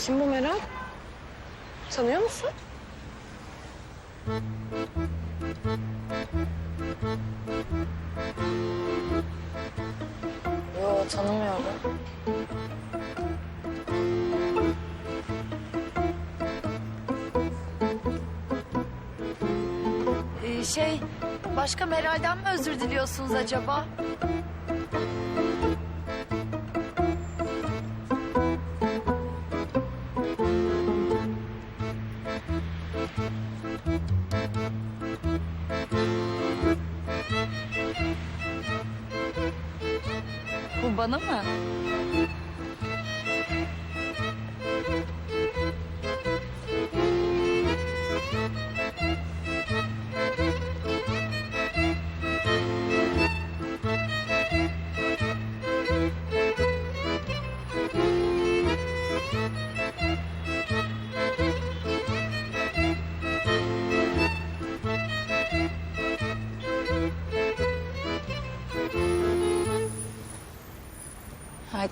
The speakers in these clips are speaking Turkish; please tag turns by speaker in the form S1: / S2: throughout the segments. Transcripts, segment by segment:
S1: Kim bu Meral? Tanıyor musun?
S2: Yo tanımıyorum.
S3: Ee, şey, başka Meral'den mi özür diliyorsunuz acaba? Bana mı?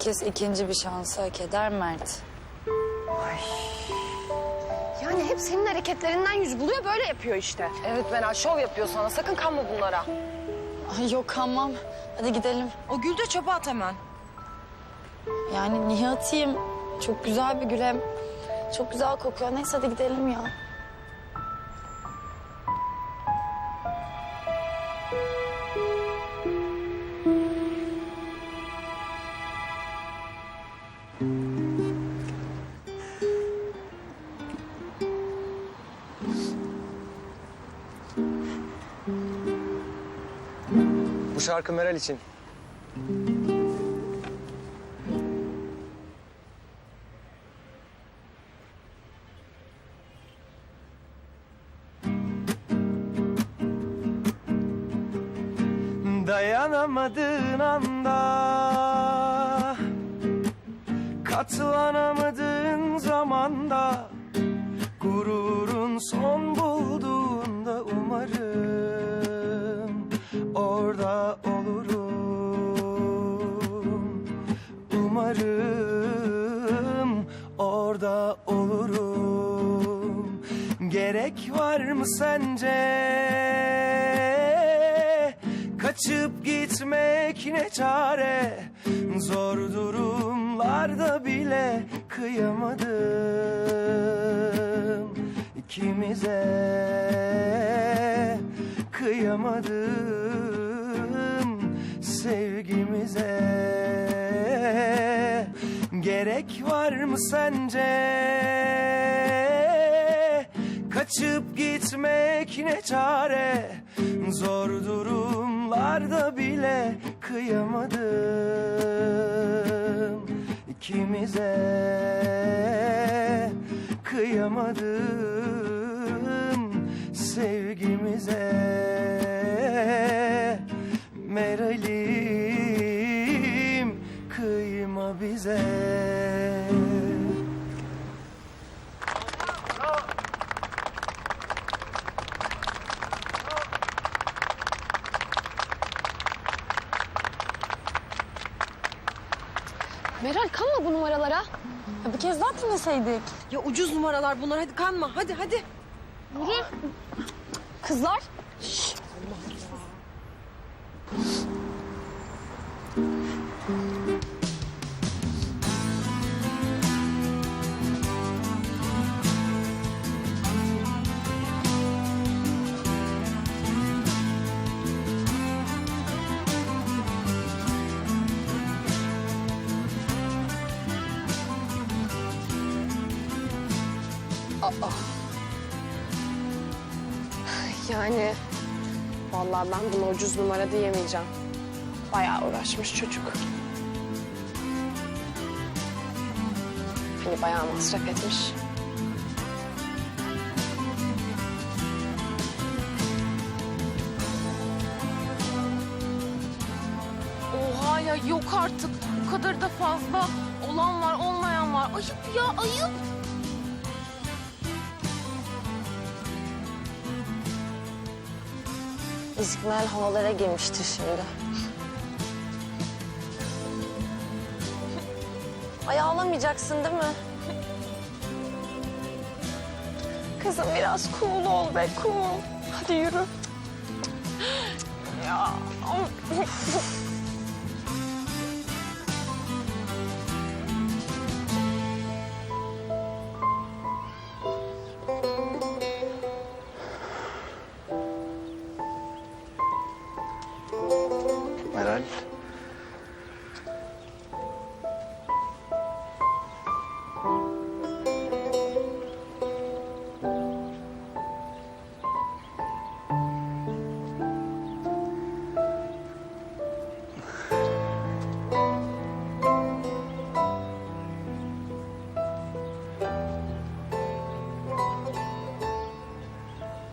S2: Herkes ikinci bir şansı hak eder Mert.
S1: Yani hep senin hareketlerinden yüz buluyor böyle yapıyor işte. Evet Meral şov yapıyor sana sakın kanma bunlara.
S2: Ay yok kanmam. Hadi gidelim.
S1: O gül de çöpe at hemen.
S2: Yani niye atayım? Çok güzel bir gül hem. Çok güzel kokuyor. Neyse hadi gidelim ya.
S4: Bu şarkı Meral için. Dayanamadığın anda Katlanamadığın orada olurum. Gerek var mı sence? Kaçıp gitmek ne çare? Zor durumlarda bile kıyamadım. İkimize Kıyamadım. Sevgimize Gerek var mı sence? Kaçıp gitmek ne çare? Zor durumlarda bile kıyamadım. İkimize Kıyamadım. Sevgimize Meralim kıyma bize
S1: Meral kanma bu numaralara.
S2: Ya bir kez daha dinleseydik.
S5: Ya ucuz numaralar bunlar. Hadi kanma. Hadi hadi.
S1: Kızlar. Yani vallahi ben buna ucuz numara diyemeyeceğim. Bayağı uğraşmış çocuk. Hani bayağı masraf etmiş.
S6: Oha ya yok artık. Bu kadar da fazla. Olan var olmayan var. Ayıp ya ayıp.
S2: İsmail havalara girmiştir şimdi. Ay ağlamayacaksın değil mi? Kızım biraz cool ol be cool. Hadi yürü. ya.
S7: Meral.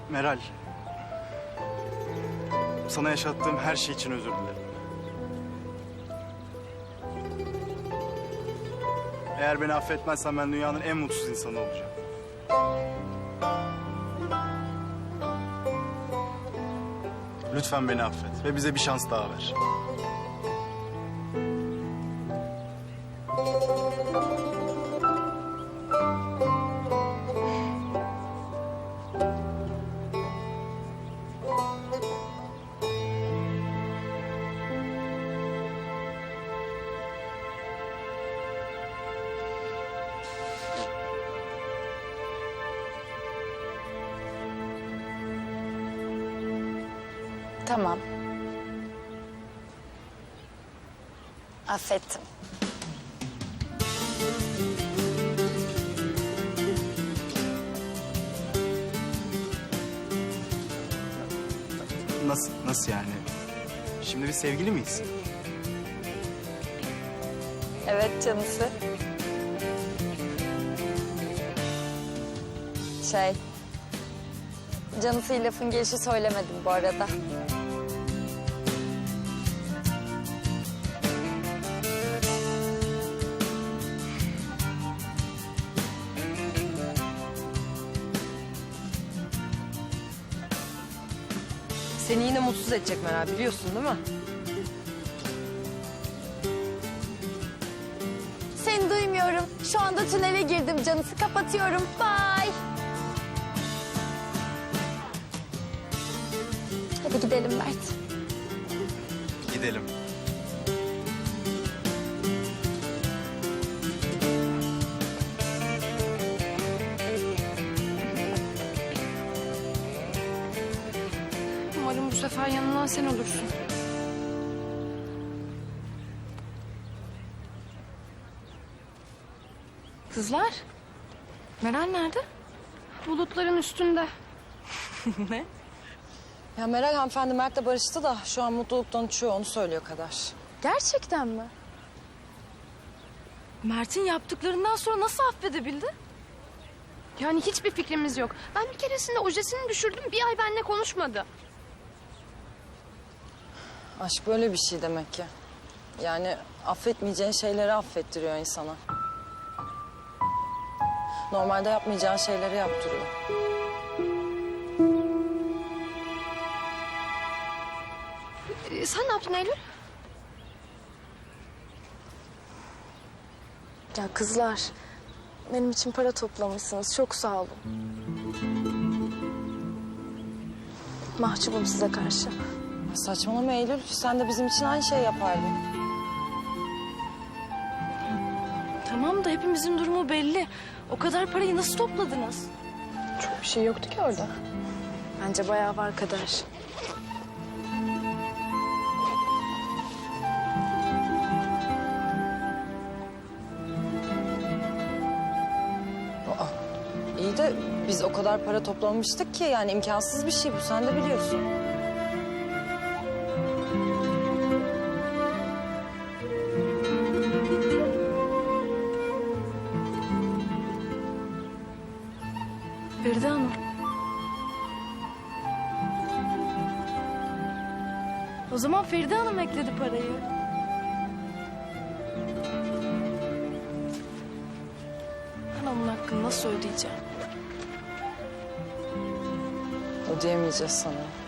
S7: Meral. Sana yaşattığım her şey için özür dilerim. Eğer beni affetmezsen ben dünyanın en mutsuz insanı olacağım. Lütfen beni affet ve bize bir şans daha ver.
S2: Tamam. Affettim.
S7: Nasıl, nasıl yani? Şimdi biz sevgili miyiz?
S2: Evet canısı. Şey... Canısı lafın gelişi söylemedim bu arada.
S5: Seni yine mutsuz edecek Meral biliyorsun değil mi?
S2: Seni duymuyorum. Şu anda tünele girdim. Canısı kapatıyorum. Bye. Hadi gidelim Mert.
S7: Gidelim.
S6: Sefer yanılan sen olursun. Kızlar, Meral nerede? Bulutların üstünde.
S5: Ya Meral hanımefendi Mert'le barıştı da şu an mutluluktan uçuyor onu söylüyor kadar.
S2: Gerçekten mi?
S6: Mert'in yaptıklarından sonra nasıl affedebildi? Yani hiçbir fikrimiz yok. Ben bir keresinde ojesini düşürdüm. Bir ay benimle konuşmadı.
S5: Aşk böyle bir şey demek ki. Yani affetmeyeceğin şeyleri affettiriyor insana. Normalde yapmayacağın şeyleri yaptırıyor.
S6: Ee, sen ne yaptın Eylül?
S2: Ya kızlar, benim için para toplamışsınız. Çok sağ olun. Mahcubum size karşı.
S5: Saçmalama Eylül. Sen de bizim için aynı şey yapardın.
S6: Tamam da hepimizin durumu belli. O kadar parayı nasıl topladınız?
S2: Çok bir şey yoktu ki orada. Bence bayağı var kadar.
S5: Aa, iyi de biz o kadar para toplamamıştık ki yani imkansız bir şey bu. Sen de biliyorsun.
S6: Feride Hanım. O zaman Feride Hanım ekledi parayı. Ben onun hakkını nasıl ödeyeceğim?
S5: Ödeyemeyeceğiz sana.